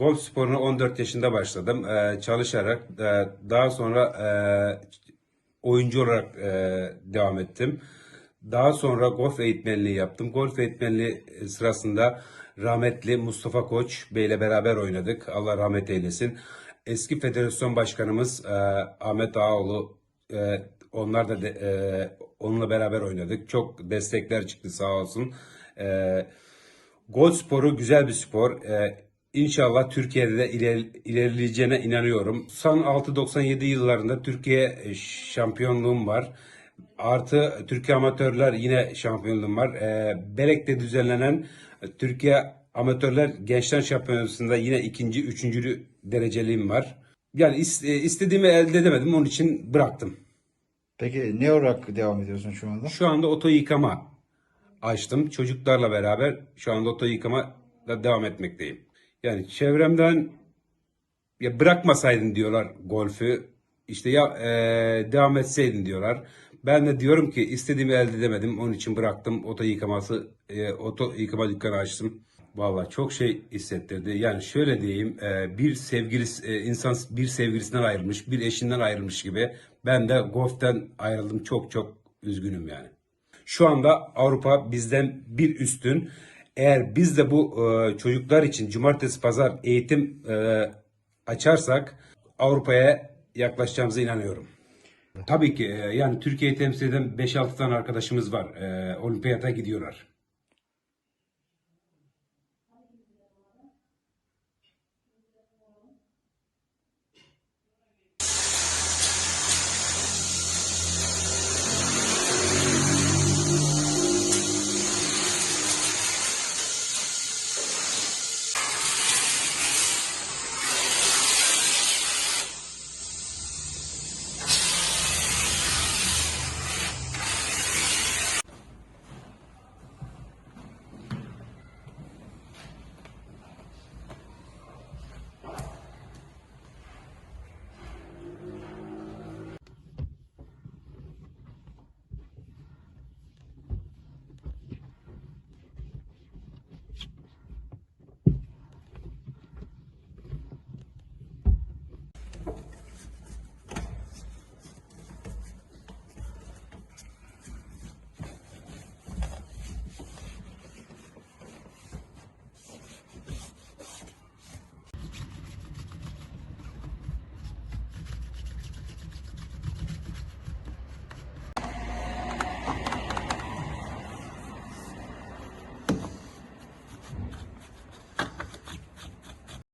golf sporuna 14 yaşında başladım. Ee, çalışarak e, daha sonra e, oyuncu olarak e, devam ettim. Daha sonra golf eğitmenliği yaptım. Golf eğitmenliği sırasında rahmetli Mustafa Koç Bey'le beraber oynadık. Allah rahmet eylesin. Eski federasyon başkanımız e, Ahmet Ağoğlu e, onlar da de, e, onunla beraber oynadık. Çok destekler çıktı sağ olsun. E, Gol sporu güzel bir spor. Ee, inşallah Türkiye'de de iler- ilerleyeceğine inanıyorum. Son 6-97 yıllarında Türkiye e, şampiyonluğum var. Artı Türkiye amatörler yine şampiyonluğum var. Ee, Belek'te düzenlenen Türkiye amatörler gençler şampiyonasında yine ikinci, üçüncü dereceliğim var. Yani e, istediğimi elde edemedim. Onun için bıraktım. Peki ne olarak devam ediyorsun şu anda? Şu anda oto yıkama açtım. Çocuklarla beraber şu anda oto yıkama da devam etmekteyim. Yani çevremden ya bırakmasaydın diyorlar golfü. İşte ya eee, devam etseydin diyorlar. Ben de diyorum ki istediğimi elde edemedim. Onun için bıraktım. Oto yıkaması, eee, oto yıkama dükkanı açtım. Vallahi çok şey hissettirdi. Yani şöyle diyeyim, eee, bir sevgilisi, eee, insan bir sevgilisinden ayrılmış, bir eşinden ayrılmış gibi. Ben de golften ayrıldım. Çok çok üzgünüm yani. Şu anda Avrupa bizden bir üstün. Eğer biz de bu e, çocuklar için cumartesi pazar eğitim e, açarsak Avrupa'ya yaklaşacağımıza inanıyorum. Tabii ki e, yani Türkiye'yi temsil eden 5-6 tane arkadaşımız var. E, olimpiyata gidiyorlar.